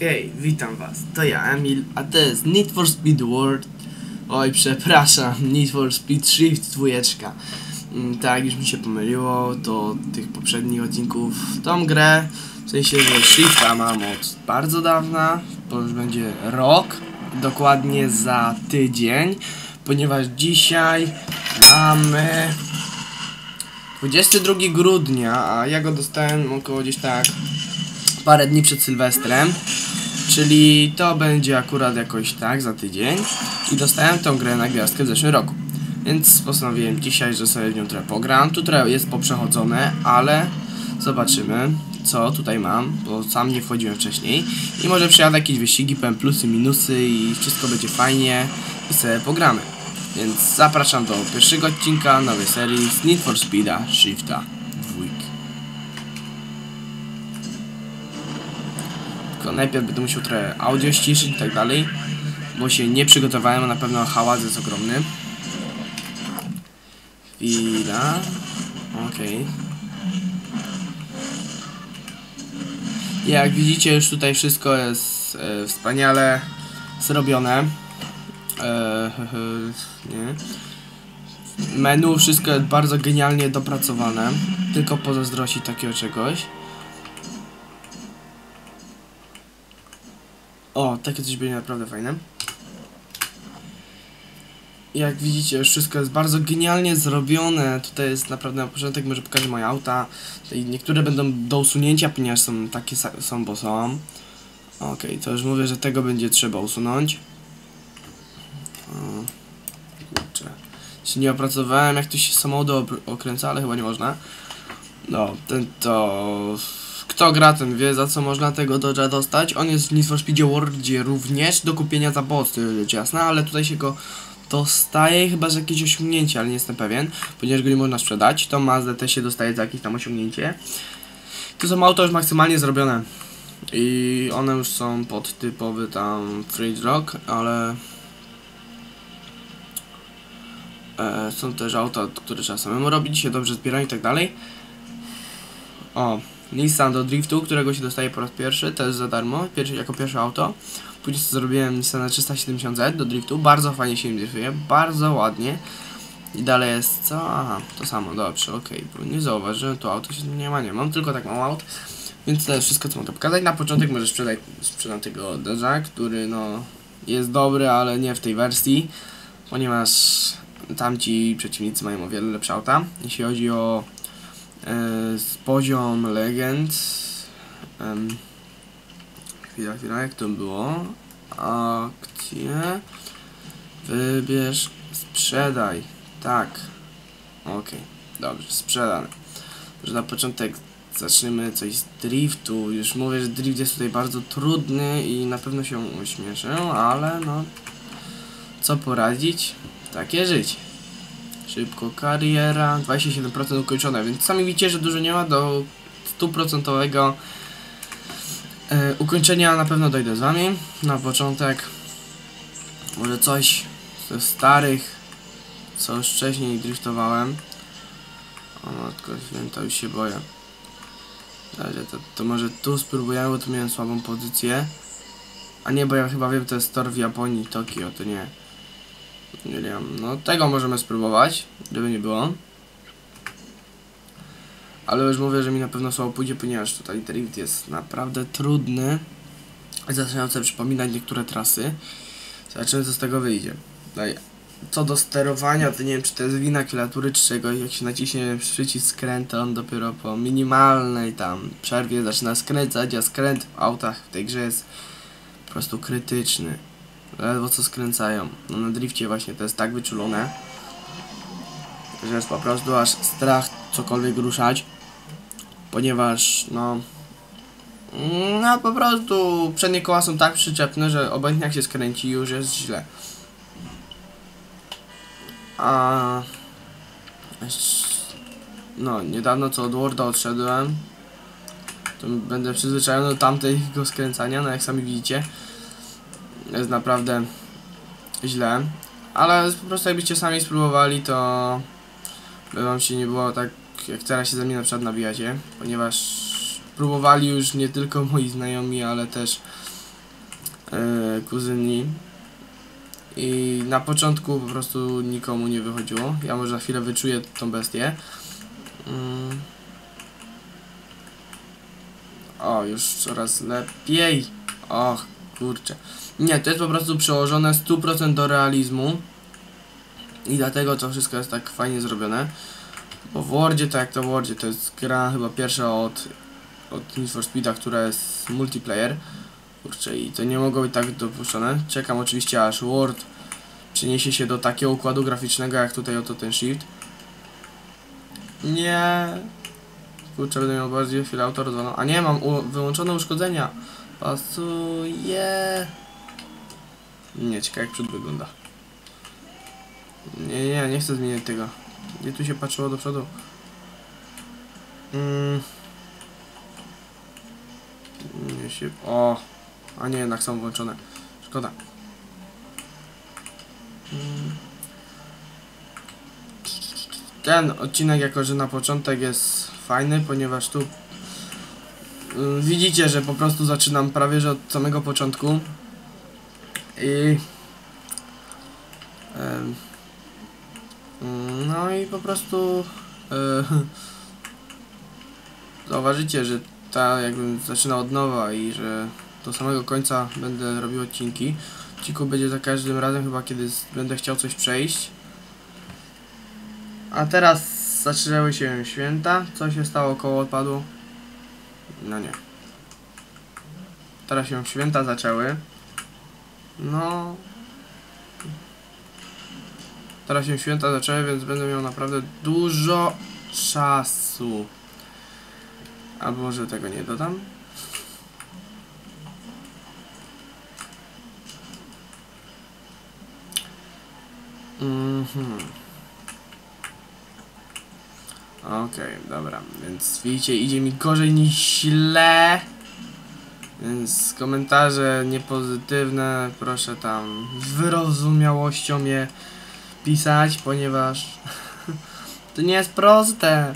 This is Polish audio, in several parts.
Hej, witam was, to ja Emil, a to jest Need for Speed World. Oj, przepraszam, Need for Speed Shift dwójeczka. Mm, Tak, już mi się pomyliło do tych poprzednich odcinków Tą grę, w sensie, że Shifta mam od bardzo dawna To już będzie rok, dokładnie za tydzień Ponieważ dzisiaj mamy 22 grudnia, a ja go dostałem około gdzieś tak parę dni przed Sylwestrem, czyli to będzie akurat jakoś tak za tydzień i dostałem tą grę na gwiazdkę w zeszłym roku. Więc postanowiłem dzisiaj, że sobie w nią trochę pogram. Tu jest poprzechodzone, ale zobaczymy co tutaj mam, bo sam nie wchodziłem wcześniej i może przyjadę jakieś wyścigi, powiem plusy, minusy i wszystko będzie fajnie i sobie pogramy. Więc zapraszam do pierwszego odcinka nowej serii z Need for Speeda Shifta najpierw będę musiał trochę audio ściszyć i tak dalej, bo się nie przygotowałem, a na pewno hałas jest ogromny. Chwila. Okej. Jak widzicie już tutaj wszystko jest e, wspaniale zrobione. E, nie. Menu wszystko jest bardzo genialnie dopracowane. Tylko pozazdrości takiego czegoś. O, takie coś będzie naprawdę fajne. Jak widzicie, wszystko jest bardzo genialnie zrobione. Tutaj jest naprawdę na początek, może pokażę moje auta. Tutaj niektóre będą do usunięcia, ponieważ są takie są, bo są. Okej, to już mówię, że tego będzie trzeba usunąć. Kurczę. Się nie opracowałem, jak to się samochody okręca, ale chyba nie można. No, ten to... Kto gra, ten wie, za co można tego Dodge'a dostać. On jest w Need for również do kupienia za boty, rzecz jasna, ale tutaj się go dostaje chyba za jakieś osiągnięcie, ale nie jestem pewien, ponieważ go nie można sprzedać. To Mazda też się dostaje za jakieś tam osiągnięcie. To są auto już maksymalnie zrobione. I one już są pod typowy tam Fridge Rock, ale e, są też auta, które trzeba samemu robić, się dobrze zbierają i tak dalej. O, Nissan do driftu, którego się dostaje po raz pierwszy, to jest za darmo, pierwszy, jako pierwsze auto. Później zrobiłem Nissana 370Z do driftu, bardzo fajnie się nim driftuje, bardzo ładnie. I dalej jest co? Aha, to samo, dobrze, okej, bo nie zauważyłem, tu auto się nie ma, nie mam, tylko tak mam aut. Więc to jest wszystko, co mogę pokazać. Na początek może sprzedaj, sprzedam tego Dodge'a, który no jest dobry, ale nie w tej wersji, ponieważ tamci przeciwnicy mają o wiele lepsze auta. Jeśli chodzi o z poziom legend, em, chwila, chwila, jak to było? Akcje, wybierz, sprzedaj, tak, okej, dobrze, sprzedane. Że na początek zaczniemy coś z driftu. Już mówię, że drift jest tutaj bardzo trudny i na pewno się uśmieszę, ale no co poradzić? Takie życie. Szybko kariera, 27% ukończone, więc sami widzicie, że dużo nie ma do stuprocentowego e, ukończenia na pewno dojdę z wami. Na początek może coś ze starych, co już wcześniej driftowałem. O matko święta, już się boję. Dobrze, to, to może tu spróbujemy, bo tu miałem słabą pozycję. A nie, bo ja chyba wiem, to jest tor w Japonii, Tokio, to nie. Nie wiem, no tego możemy spróbować, żeby nie było. Ale już mówię, że mi na pewno słabo pójdzie, ponieważ tutaj drift jest naprawdę trudny. Zaczynam sobie przypominać niektóre trasy. Zobaczymy, co z tego wyjdzie. Co do sterowania, to nie wiem, czy to jest wina klawiatury, czy czegoś. Jak się naciśnie przycisk skręt, to on dopiero po minimalnej tam przerwie zaczyna skręcać, a skręt w autach w tej grze jest po prostu krytyczny. Ledwo co skręcają. No na drifcie właśnie to jest tak wyczulone, że jest po prostu aż strach cokolwiek ruszać, ponieważ no no po prostu przednie koła są tak przyczepne, że obojętnie jak się skręci już jest źle. A no, niedawno co od Worda odszedłem, to będę przyzwyczajony do tamtego skręcania, no jak sami widzicie, jest naprawdę źle, ale po prostu jakbyście sami spróbowali, to by wam się nie było tak, jak teraz się ze mnie na przykład nabijacie, ponieważ próbowali już nie tylko moi znajomi, ale też e, kuzyni. I na początku po prostu nikomu nie wychodziło. Ja może za chwilę wyczuję tą bestię. Mm. O, już coraz lepiej. Och, kurczę. Nie, to jest po prostu przełożone 100% do realizmu. I dlatego to wszystko jest tak fajnie zrobione. Bo w Wordzie, tak jak to w Wordzie, to jest gra chyba pierwsza od, od Need for Speed'a, która jest multiplayer. Kurczę, i to nie mogło być tak dopuszczone. Czekam oczywiście aż Word przeniesie się do takiego układu graficznego, jak tutaj oto ten Shift. Nie. Kurczę, będę miał bardziej chwilę auto rozwaloną. A nie, mam wyłączone uszkodzenia. Pasuje. Nie, ciekawe jak przód wygląda. Nie, nie, nie chcę zmieniać tego. Gdzie tu się patrzyło do przodu? Mm. Nie się... O! A nie, jednak są włączone. Szkoda. Mm. Ten odcinek jako, że na początek jest fajny, ponieważ tu widzicie, że po prostu zaczynam prawie, że od samego początku i no i po prostu e, zauważycie, że ta jakbym zaczynał od nowa i że do samego końca będę robił odcinki. Odcinku będzie za każdym razem chyba kiedy będę chciał coś przejść. A teraz zaczynały się święta. Co się stało koło odpadu? No nie. Teraz się święta zaczęły. No. Teraz się święta zaczęły, więc będę miał naprawdę dużo czasu. Albo może tego nie dodam? Mhm. Okej, dobra, więc widzicie, idzie mi gorzej niż źle. Więc komentarze niepozytywne, proszę tam z wyrozumiałością je pisać, ponieważ to nie jest proste.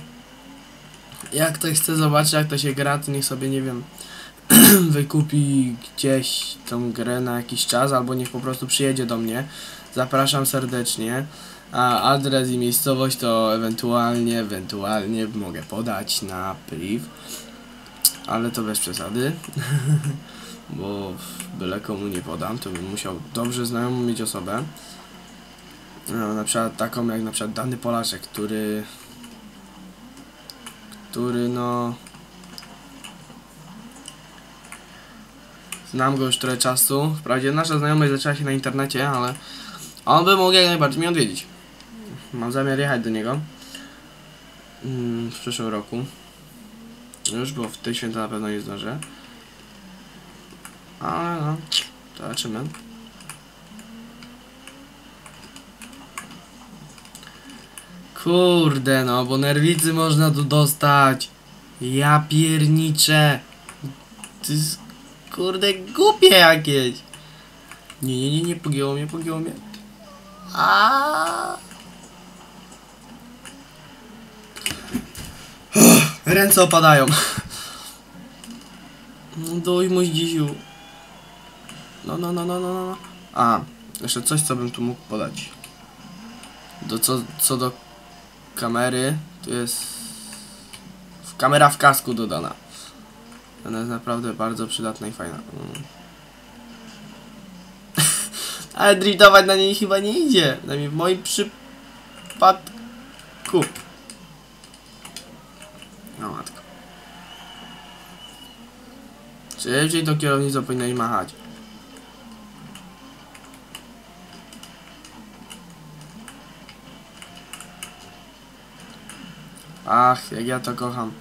Jak ktoś chce zobaczyć, jak to się gra, to niech sobie, nie wiem, wykupi gdzieś tą grę na jakiś czas, albo niech po prostu przyjedzie do mnie. Zapraszam serdecznie. A adres i miejscowość to ewentualnie, ewentualnie mogę podać na priv. Ale to bez przesady. Bo byle komu nie podam, to bym musiał dobrze znajomą mieć osobę. No, na przykład taką jak na przykład dany Polaczek, który który no znam go już trochę czasu. Wprawdzie nasza znajomość zaczęła się na internecie, ale on by mógł jak najbardziej mnie odwiedzić. Mam zamiar jechać do niego mm, w przyszłym roku. Już, bo w tej święta na pewno nie zdążę. Ale no, zobaczymy. Kurde no, bo nerwicy można tu dostać. Ja pierniczę. To jest kurde głupie jakieś. Nie, nie, nie, nie, pogięło mnie, pogięło mnie. A. Ręce opadają. No doj mój dzisiu. No, no, no, no, no, no. A, jeszcze coś, co bym tu mógł podać. Do co, co do kamery, tu jest kamera w kasku dodana. Ona jest naprawdę bardzo przydatna i fajna. Mm. Ale driftować na niej chyba nie idzie. Przynajmniej w moim przypadku. No matko. Szybciej to kierownicą powinna i machać. Ach, jak ja to kocham.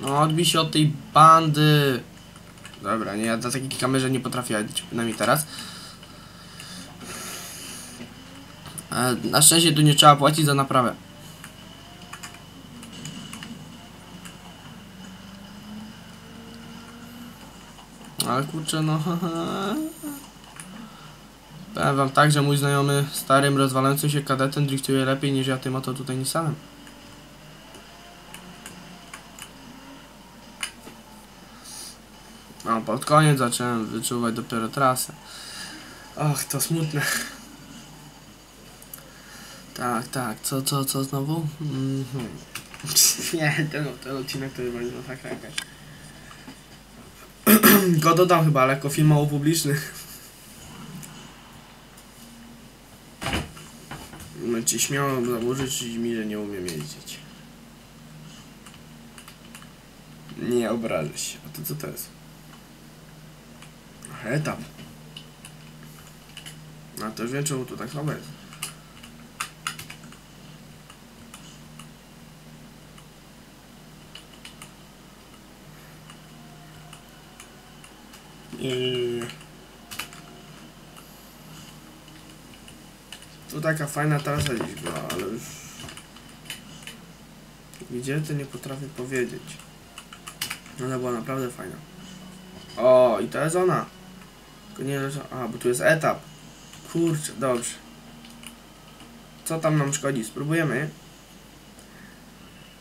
No, odbij się od tej bandy. Dobra, nie, ja na takiej kamerze nie potrafię przynajmniej teraz. E, Na szczęście tu nie trzeba płacić za naprawę. Ale kurczę, no. Powiem wam tak, że mój znajomy starym, rozwalającym się kadetem driftuje lepiej niż ja tym oto tutaj Nissanem. A pod koniec zacząłem wyczuwać dopiero trasę. Och, to smutne. Tak, tak, co, co, co znowu? Mhm. Nie, ten, ten odcinek to chyba jest masakra jakaś. Go dodam chyba, ale jako filmowo publiczny. Możecie śmiało założyć mi, że nie umiem jeździć. Nie obrażę się. A to co to jest? Etap. A to już wiem to tak słabo jest. Nie. Tu taka fajna trasa dziś była, ale już... Gdzie to nie potrafię powiedzieć. Ona była naprawdę fajna. O, i to jest ona. Nie. A, bo tu jest etap. Kurczę, dobrze. Co tam nam szkodzi? Spróbujemy?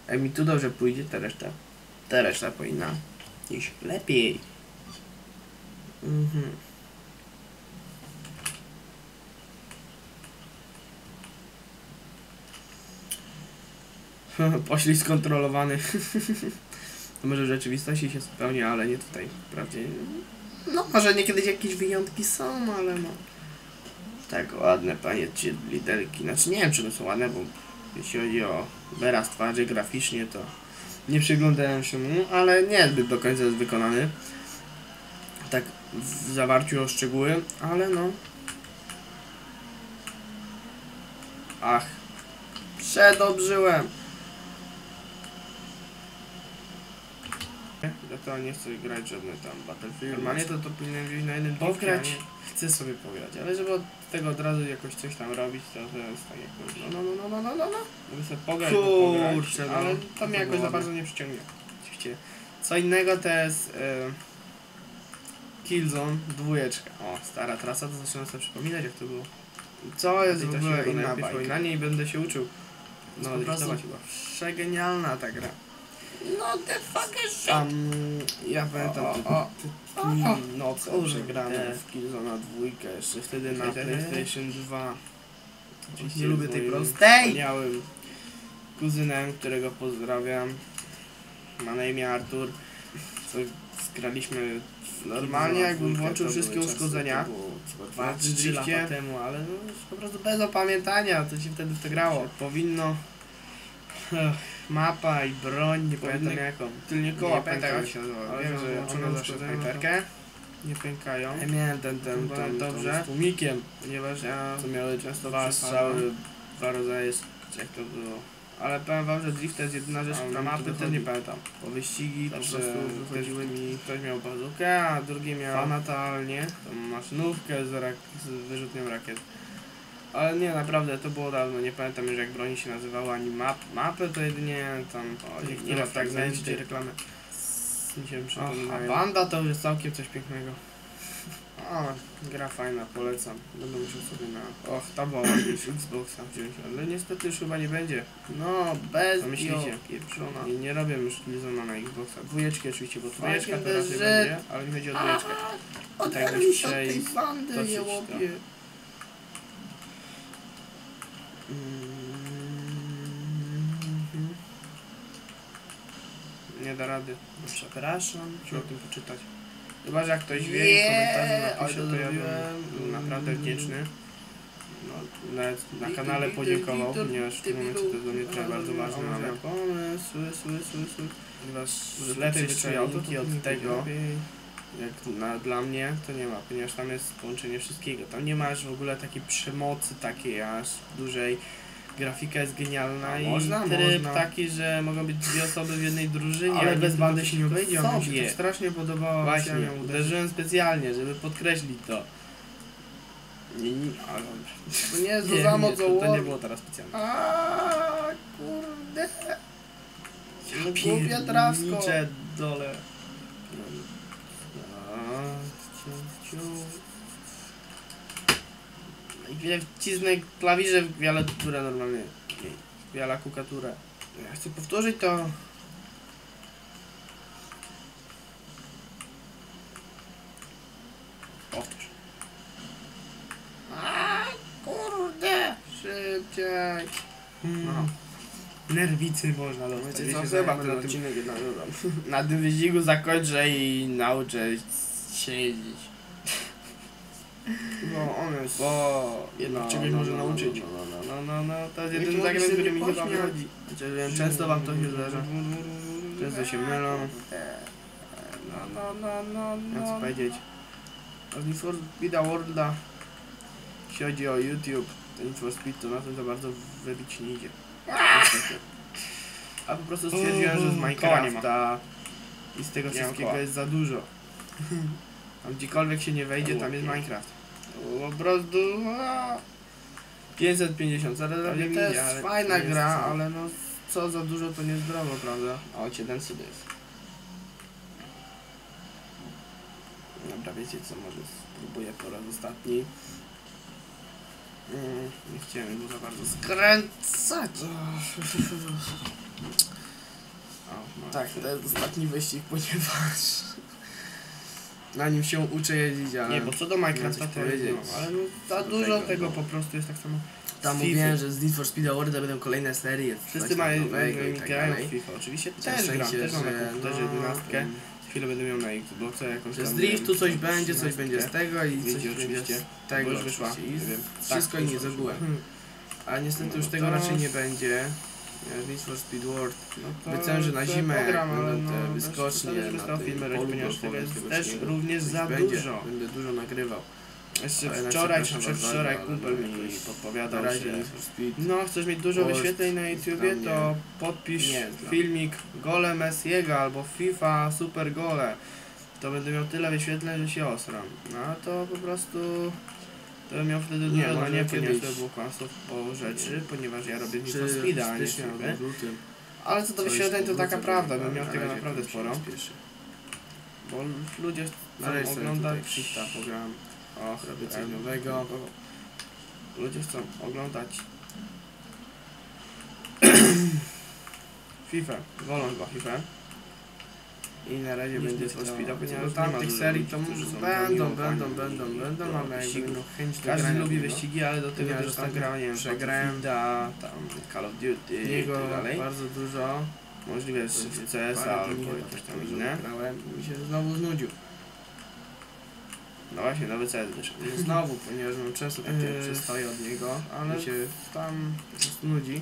Jak mi tu dobrze pójdzie, ta reszta... Ta reszta powinna iść lepiej. Mhm. Poślizg skontrolowany. to może w rzeczywistości się spełnia, ale nie tutaj. Wprawdzie. No, może niekiedy jakieś wyjątki są, ale no. Tak, ładne panie ci liderki. Znaczy nie wiem, czy one są ładne, bo jeśli chodzi o wyraz twarzy graficznie, to nie przyglądałem się mu, ale nie zbyt do końca jest wykonany. W zawarciu o szczegóły, ale no. Ach, przedobrzyłem. Ja to nie chcę grać żadne tam Battlefield. Normalnie to to powinienem wziąć na jednym Pograć chcę sobie pograć, ale żeby od tego od razu jakoś coś tam robić, to, to jest tak jakoś, no no no no no no no Mogę sobie pograć, bo pograć, Kurczę, no. ale to mnie jakoś za bardzo nie przyciągnie. Oczywiście. Co innego to jest e, Killzone dwójeczka. O, stara trasa, to zaczynam sobie przypominać jak to było. Co jest I w ogóle inna bajka? Na niej będę się uczył. No, po prostu chyba. Przegenialna ta gra. No the fuck is Um, ja pamiętam o, o, o, noce Kurde. przegrane w Killzona dwójkę, jeszcze wtedy na. PlayStation 2. Nie lubię tej prostej. Wspaniałym kuzynem, którego pozdrawiam. Ma na imię Artur. Co skraliśmy w Normalnie jakbym włączył wszystkie uszkodzenia, dwa trzy lata temu, ale no, po prostu bez opamiętania, to się wtedy w to grało. Powinno... Ech, mapa i broń, nie pamiętam Powinny- jaką. Tylnie koła Nie pamiętam jak się nazywa, Ale wiem, że one zawsze no snajperkę nie pękają. Ja miałem ten, ten, Chyba ten, dobrze. z tłumikiem, ponieważ Ja to miały często dwa strzały, dwa rodzaje, jak to było. Ale powiem wam, że drift to jest jedyna rzecz, która na mapy też nie pamiętam. Bo wyścigi po Zawsze prostu wychodziły mi, ktoś miał bazukę, a drugi miał fanatalnie tą maszynówkę z, rak z wyrzutnią rakiet. Ale nie, naprawdę, to było dawno, nie pamiętam już jak broni się nazywały, ani map, mapy to jedynie tam, o, Niektóre niektóre fragmenty, fragmenty. reklamy. Mi się Ach, a przypominają. A banda to już jest całkiem coś pięknego. A, gra fajna, polecam. Będę musiał sobie na... Och, tam była ładniejsza Xboxa wziąć, ale niestety już chyba nie będzie. No, bez Co myślicie? pieprzona. I nie robię już Killzona na Xboxa. Dwójeczki oczywiście, bo trójeczka to raczej będzie, ale mi chodzi o dwójeczkę. Oderwij się od dzisiaj tej bandy, dosyć to. Mhm. Nie da rady. Przepraszam, trzeba o tym poczytać. Chyba, że jak ktoś wie i w komentarzu napisze, to ja bym naprawdę wdzięczny. No, nawet na kanale podziękował, ponieważ w tym momencie to jest dla mnie trochę bardzo ważne, ale pomysł, sły, sły, sły. Ponieważ Może lepsze tutaj wytrzymaj auto, wyczajniki to od tego, jak na, dla mnie, to nie ma, ponieważ tam jest połączenie wszystkiego. Tam nie masz w ogóle takiej przemocy takiej aż dużej. Grafika jest genialna A i można, tryb można. taki, że mogą być dwie osoby w jednej drużynie, Ale bez bandy się nie obejdzie, a mi się to strasznie podobało. Właśnie, uderzyłem specjalnie, żeby podkreślić to. Nie, nie, ale To nie jest nie, nie, co to, to nie było teraz specjalnie. A kurde. No głupia trawsko. Dole. A, ciu, ciu. Wcisnę klawisze w klawiaturę normalnie. Nie, Wiala kukaturę. Ja chcę powtórzyć to. Powtórz. A kurde! Szybciej! No. Nerwicy można dostać. Wiecie co, chyba na ten tym, odcinek jednak na tym wyścigu zakończę i nauczę siedzieć. No, on jest... Bo Jednak no, czegoś no, może no, nauczyć. No, no, no, no, no, to jest Jak jeden mogli który mi chyba wychodzi. Wiem, często wam to się zdarza. Często się mylą. No, no, no, no, Ja co no. powiedzieć? Z Need for Speeda Worlda, jeśli chodzi o YouTube, to Need for Speed to na tym za bardzo wybić nie idzie. A po prostu stwierdziłem, że z nie Minecrafta i z tego wszystkiego jest za dużo. Tam gdziekolwiek się nie wejdzie, tam jest. Minecraft. Po prostu... a, 550, ale Ale to jest ale fajna jest gra, ale no co za dużo to niezdrowo, prawda? O, 7 cud jest. Dobra, wiecie co, może spróbuję po raz ostatni. Mm, nie chciałem go za bardzo skręcać. O, no. Tak, to jest ostatni wyścig, ponieważ na nim się uczę jeździć, ale Nie, bo co do Minecrafta to powiedzieć. powiedzieć. ale no, za dużo tego, tego no. po prostu jest tak samo. tam mówiłem, że z Need for Speed Award będą kolejne serie. Wszyscy mają tak grają dalej. w FIFA. Oczywiście też gram, też mam że jakąś też no, jedenastkę. mm, Chwilę będę miał na Xboxa jakąś tam. z driftu coś będzie, coś będzie z tego i coś będzie oczywiście. z tego Bo już wyszła. Wszystko Tak, i nie wyszła, z ogółem. wyszła. A niestety No już tego raczej nie będzie. E, Need for Speed World. No Obiecałem, że na zimę ale będą te no, wyskocznie też- na tym filmy, polu ponieważ tego jest też śniegu. również za będzie. dużo. Będę dużo nagrywał. Jeszcze Ale wczoraj czy przedwczoraj kumpel no mi podpowiadał, razie że no chcesz mieć dużo wyświetleń na YouTubie, to podpisz nie filmik Gole Messiego albo FIFA Super Gole. To będę miał tyle wyświetleń, że się osram. No to po prostu to bym miał wtedy Nie, dużo, no nie, było kłamstwo po rzeczy, ponieważ ja robię Need Czy for Speeda, a nie lutym. Ale co do wyświetleń to taka prawda, bym miał na tego naprawdę sporo. nie spieszy. Bo ludzie chcą oglądać... Shifta pogram. Och, Robię coś nowego. Ludzie chcą oglądać FIFA, wolą chyba FIFA. I na razie będzie to, Speeda, co ponieważ do tamtych dużo serii to będą, będą, będą, będą, ale jakby no chęć do Każdy lubi wyścigi, ale do tego też tam grałem, nie wiem, przegrałem tam Call of Duty i tak dalej. bardzo dużo. Możliwe że w CS albo jakieś tam inne. Mi się znowu znudził. No właśnie, nowy CS wyszedł. No Znowu, ponieważ mam często takie przystoje od niego, ale się Tam nudzi.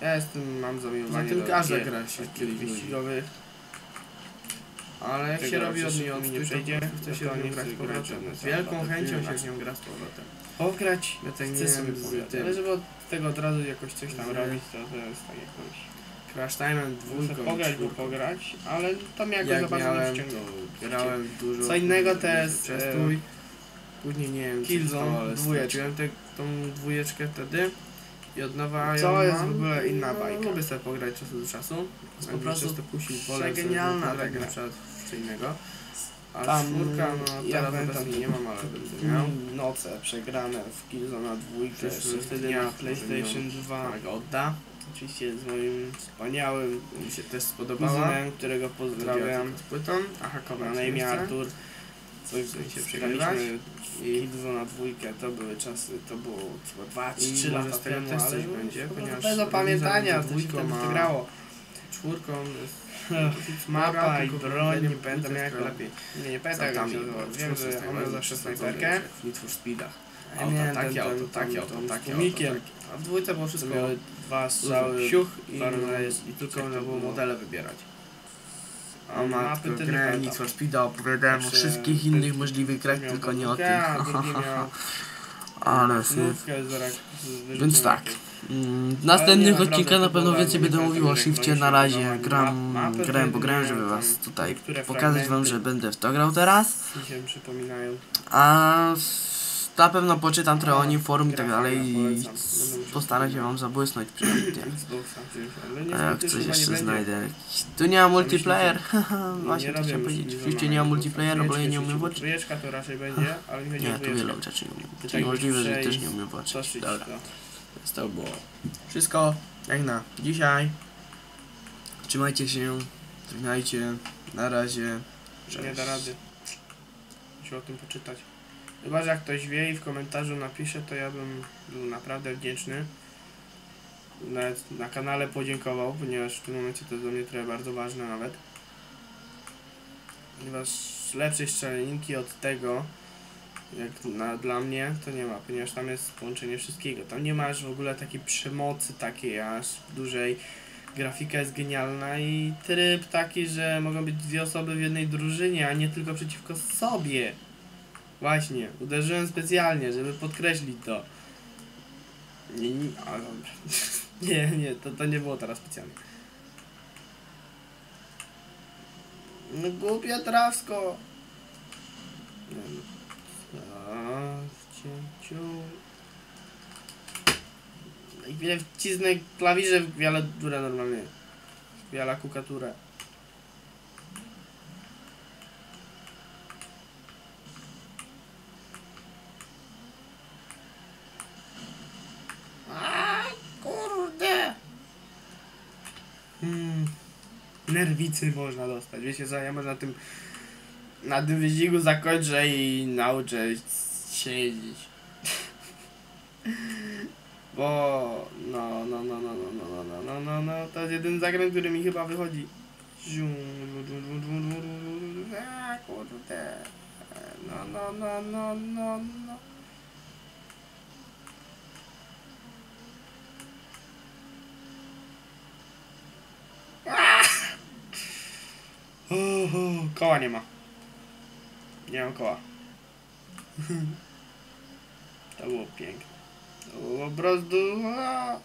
ja jestem, mam zamiłowanie Poza tym do każda gra się kiedyś wyścigowych. Ale jak się robi od niej odstęp, przejdzie, to chce to się nie nią grać z powrotem. Z wielką tam chęcią się w nią gra z powrotem. Pograć Ja tak chcę nie sobie z tym. ale żeby od tego od razu jakoś coś tam Z- robić, to to jest tak jakoś... Crash Time dwójką pograć, bo pograć, ale to mnie jakoś Jak za bardzo nie to grałem dużo. Co innego to duży jest, Przestój. Później nie wiem, Killzone te, tą dwójeczkę wtedy. I od nowa Co jest w ogóle inna No, bajka. Lubię sobie pograć czasu do czasu. Po prostu prostu kusił wolę sobie ta gra. na przykład co innego. A Tam, czwórka, no ja teraz obecnie nie mam, ale będę Miał miał. noce przegrane w Killzone dwójkę, Przyszłych jeszcze wtedy dniach na PlayStation ją 2. Kolega odda. Oczywiście z moim wspaniałym Mi się też spodobała. kuzynem, którego Pozdrawiam. Z płytą, a hakować Ma na imię. Artur. Coś się przegrywać? przegraliśmy i Killzone dwójkę, to były czasy, to było chyba 2-3 I może lata temu, też ale coś no, będzie, ponieważ bez opamiętania, to się wtedy grało. Czwórką jest Mapa i broń, nie pamiętam jak lepiej. Nie, nie pamiętam jak się. Wiem, że on miał zawsze snajperkę. Need for Auto, miałem takie auto, takie auto, takie auto. A w dwójce było wszystko miały dwa strzały, siuch i, no, tylko można było było? modele wybierać. Mapy matko, grę. Need for Speeda opowiadałem o Znaczy, wszystkich innych możliwych grach, tylko nie o tym. Ale syf. Więc tak. Mm, w następnych odcinkach na pewno więcej będę mówił o shifcie. Na razie gram, grałem, bo grałem, żeby was tutaj pokazać wam, że będę w to grał teraz. A na pewno poczytam trochę o nim forum i tak dalej i postaram się wam zabłysnąć przynajmniej. E, jak coś jeszcze znajdę. Tu nie ma multiplayer. Właśnie to chciałem powiedzieć. w Oczywiście nie ma multiplayer, bo ja nie umiem włączyć. Nie, tu wiele rzeczy nie umiem. Czyli możliwe, że też nie umiem włączyć. Dobra więc to było wszystko jak na dzisiaj. Trzymajcie się, żegnajcie, na razie. Nie da Cześć. rady. Muszę o tym poczytać. Chyba, że jak ktoś wie i w komentarzu napisze, to ja bym był naprawdę wdzięczny. Nawet na kanale podziękował, ponieważ w tym momencie to jest dla mnie trochę bardzo ważne nawet. Ponieważ lepszej szczelinki od tego, jak na, dla mnie, to nie ma, ponieważ tam jest połączenie wszystkiego. Tam nie masz w ogóle takiej przemocy takiej aż dużej. Grafika jest genialna i tryb taki, że mogą być dwie osoby w jednej drużynie, a nie tylko przeciwko sobie. Właśnie, uderzyłem specjalnie, żeby podkreślić to. Nie, nie, a dobra. nie, nie, to, to nie było teraz specjalnie. No głupia trawsko. Nie, no cięciu. Jak no wiele wcisnę klawisze, wiele dura normalnie. Wiele kukaturę. Hmm. nerwicy można dostać. Wiecie co, ja można tym na tym zakończę i nauczę siedzieć. Bo no, no, no, no, no, no, no, no, no, no, no, to jest jeden zagręt, który mi chyba wychodzi. A, kurde. No, no, no, no, no, no. Ah! Koła nie ma. Nie mam koła. To było piękne. To było po prostu... a.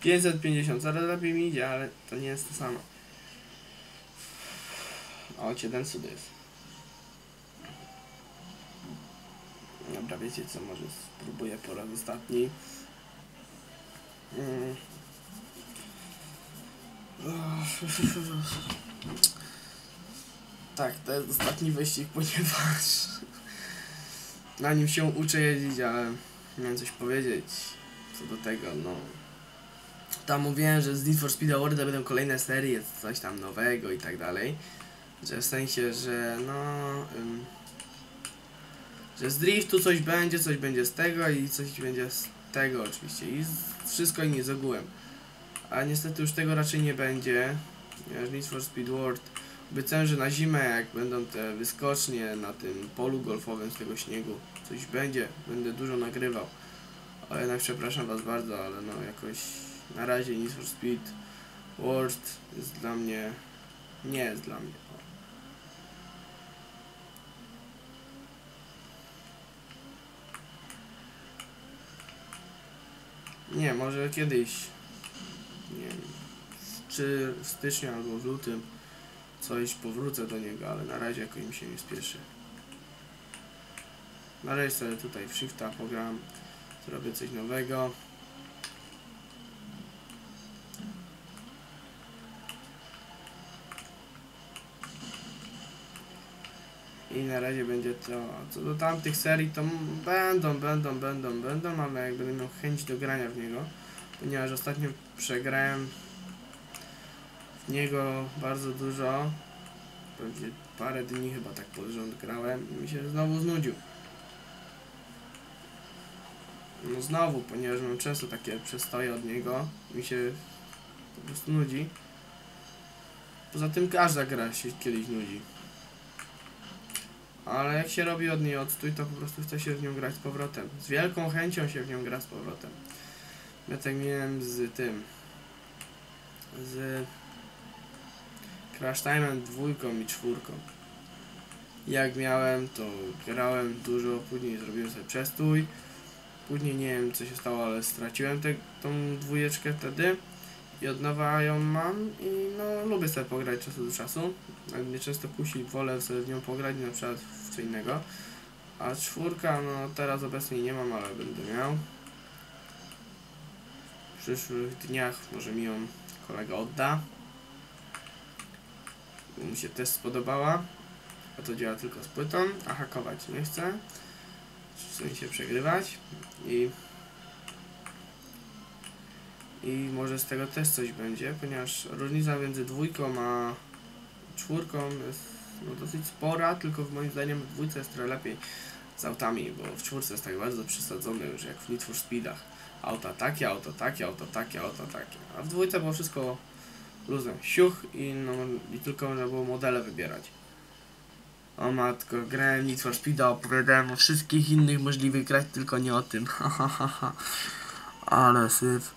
550, coraz lepiej mi idzie, ale to nie jest to samo. O, 7 cud jest. Dobra, wiecie co, może spróbuję po raz ostatni. Mm. Tak, to jest ostatni wyścig, ponieważ na nim się uczę jeździć, ale miałem coś powiedzieć co do tego, no. Tam mówiłem, że z Need for Speed Award będą kolejne serie, coś tam nowego i tak dalej. Że w sensie, że no... Ym, że z driftu coś będzie, coś będzie z tego i coś będzie z tego oczywiście. I z, wszystko inni z ogółem. A niestety już tego raczej nie będzie. Ponieważ Need for Speed World obiecałem, że na zimę jak będą te wyskocznie na tym polu golfowym z tego śniegu, coś będzie, będę dużo nagrywał. Ale jednak przepraszam was bardzo, ale no jakoś na razie Need for Speed World jest dla mnie, nie jest dla mnie. Nie, może kiedyś, nie wiem, czy w styczniu albo w lutym coś powrócę do niego, ale na razie jakoś mi się nie spieszy. Na razie sobie tutaj w shifta pogram, zrobię coś nowego. I na razie będzie to. Co do tamtych serii, to będą, będą, będą, będą, ale jak będę miał chęć do grania w niego, ponieważ ostatnio przegrałem niego bardzo dużo, pewnie parę dni chyba tak pod rząd grałem i mi się znowu znudził. No znowu, ponieważ mam często takie przestoje od niego, mi się po prostu nudzi. Poza tym każda gra się kiedyś nudzi. Ale jak się robi od niej odstój, to po prostu chce się w nią grać z powrotem. Z wielką chęcią się w nią gra z powrotem. Ja tak miałem z tym. Z Crash Time'em dwójką i czwórką. Jak miałem, to grałem dużo, później zrobiłem sobie przestój. Później nie wiem co się stało, ale straciłem te, tą dwójeczkę wtedy. I od nowa ją mam i no lubię sobie pograć czasu do czasu. Jak mnie często kusi, wolę sobie w nią pograć, na przykład w co innego. A czwórka, no teraz obecnie nie mam, ale będę miał. W przyszłych dniach może mi ją kolega odda. Mu się też spodobała. A to działa tylko z płytą, a hakować nie chcę. W sensie przegrywać. I i może z tego też coś będzie, ponieważ różnica między dwójką a czwórką jest no, dosyć spora, tylko w moim zdaniem w dwójce jest trochę lepiej z autami, bo w czwórce jest tak bardzo przesadzone już jak w Need for Speedach. Auta takie, auto takie, auto takie, auto takie. A w dwójce było wszystko luzem siuch i, no, i tylko można było modele wybierać. O matko, grałem Need for Speeda, opowiadałem o wszystkich innych możliwych grać, tylko nie o tym. Ale syf.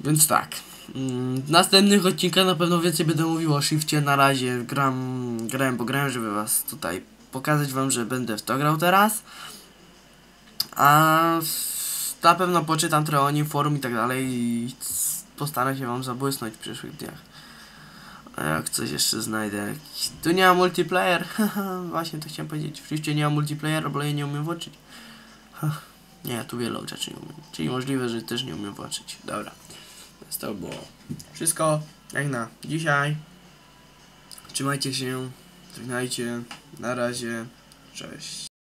Więc tak. mm, W następnych odcinkach na pewno więcej będę mówił o shifcie. Na razie gram, grałem, bo grałem, żeby was tutaj pokazać wam, że będę w to grał teraz. A na pewno poczytam trochę o nim forum i tak dalej postaram się wam zabłysnąć w przyszłych dniach. A jak coś jeszcze znajdę. Tu nie ma multiplayer. Właśnie to chciałem powiedzieć. Shifcie nie ma multiplayer, bo ja nie umiem włączyć. Nie, tu wiele rzeczy nie umiem. Czyli możliwe, że też nie umiem włączyć. Dobra. Więc to było wszystko jak na dzisiaj. Trzymajcie się, żegnajcie, na razie, cześć.